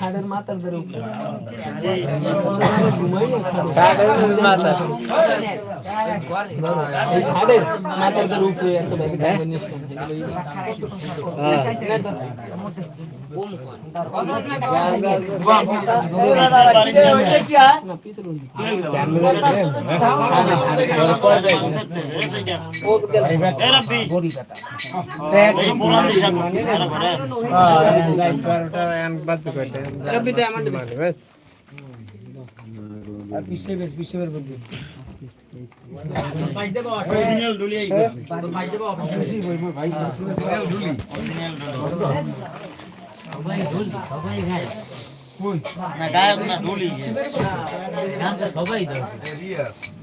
খাটের মাথার ধরে খাটের মাথার ধরে উপরে একটা ব্যাগ ধরতে ভালো হয়েছে হারমোনিয়াম নয় সবাই ধরতে ভালো হয়েছে। কাম কাটরি নিয়া লগে লগে ধরতে ভালো তো। না মামুন বাড়ি আছে এমনি যাচ্ছে পুরো হইল এমনি যাচ্ছে আইসি গানে ওটা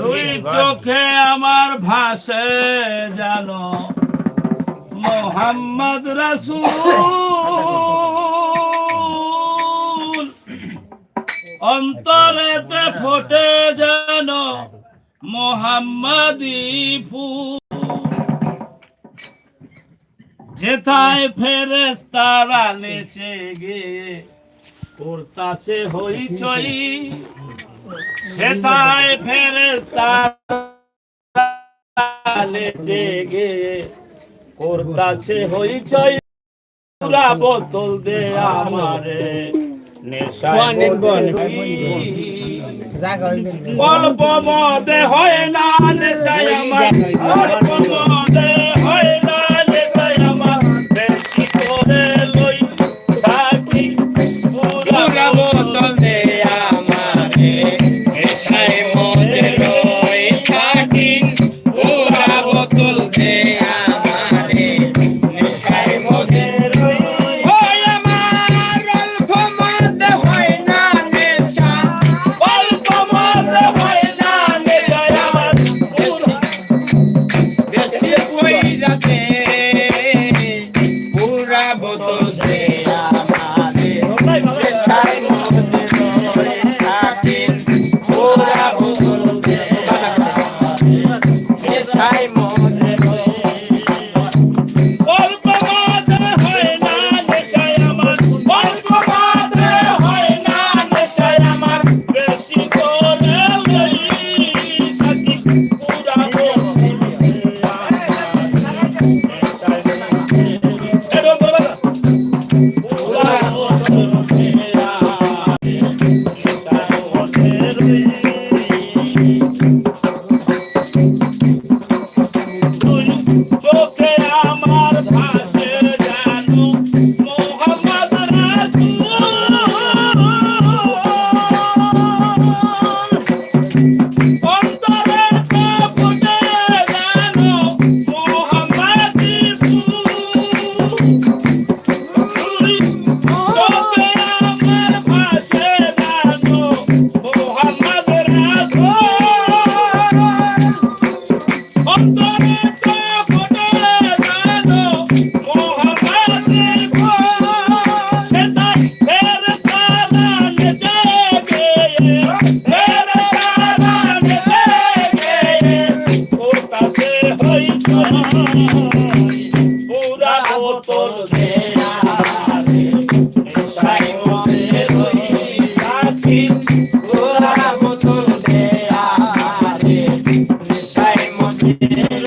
দুই চোখে আমার ভাসে জানো মোহাম্মদ রাসূল। অন্তরেতে ফোটে যেন মোহাম্মদি ফুল। যেথায় ফেরেস তারা নেচে গে করতাছে হইচই সেথায় ফেরেস তারা নেচে গে করতাছে হইচই পুরা বোতল দে আমারে। অল্প মদে হয় না নেশায় আমার। অল্প yeah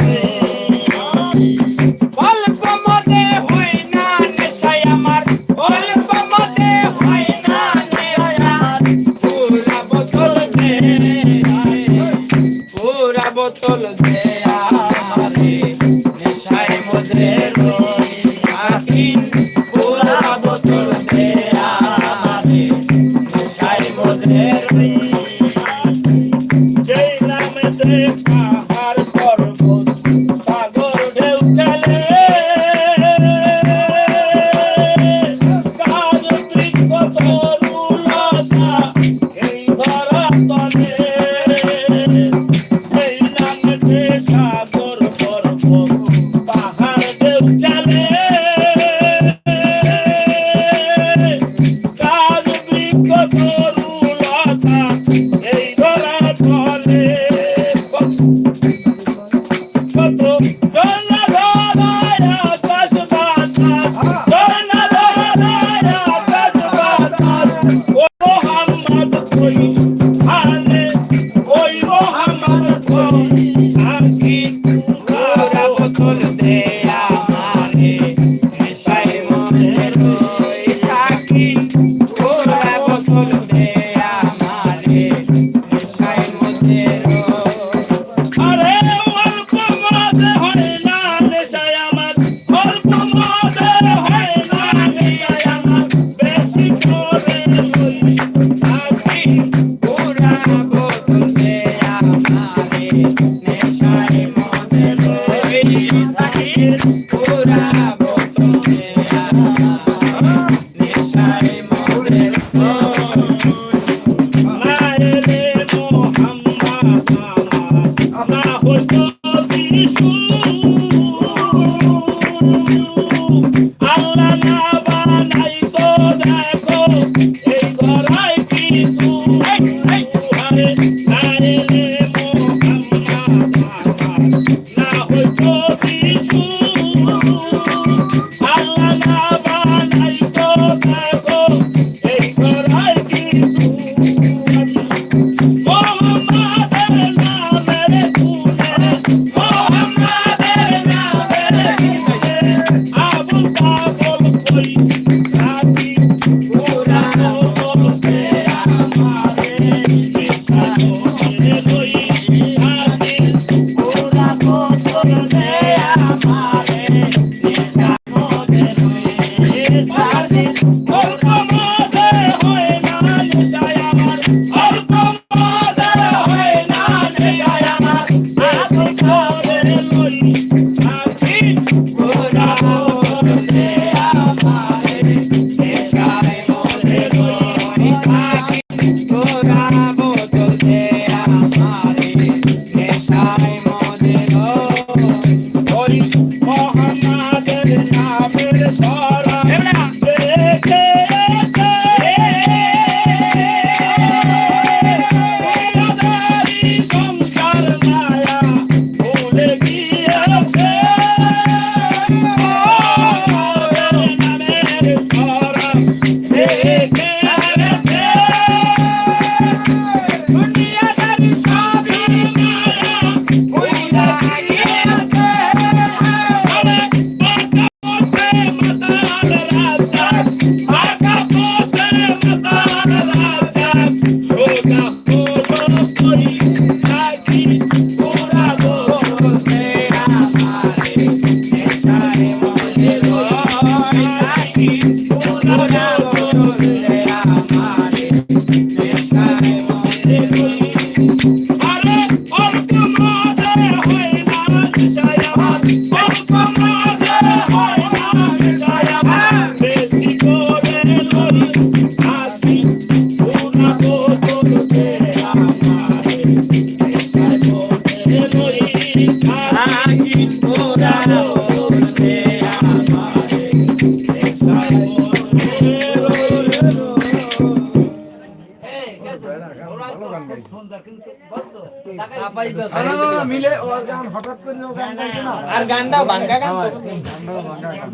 গানটাও ভাঙ্গা গান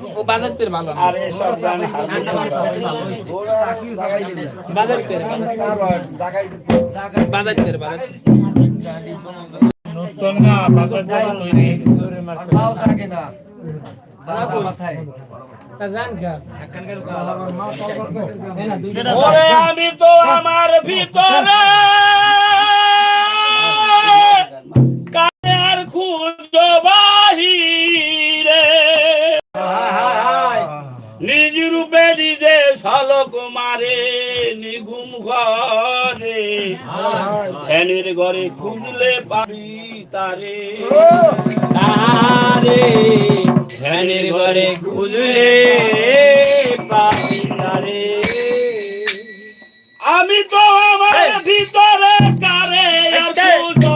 ও বাজার পের ভালো। আর এসব গান বাজার পের বাজার পের। বাজার নতুন না বাজার যাওয়া তৈরি পাও থাকে না। বাবা। মাথায়। আমি তো আমার ভিতরে কানের খুঁজবা মারে নিঘুম ঘরে। ধ্যানের ঘরে খুঁজলে পাবি তারে। তারে ধ্যানের ঘরে খুঁজলে পাবি তারে। আমি তো আমার ভিতরে কারে আর খুঁজো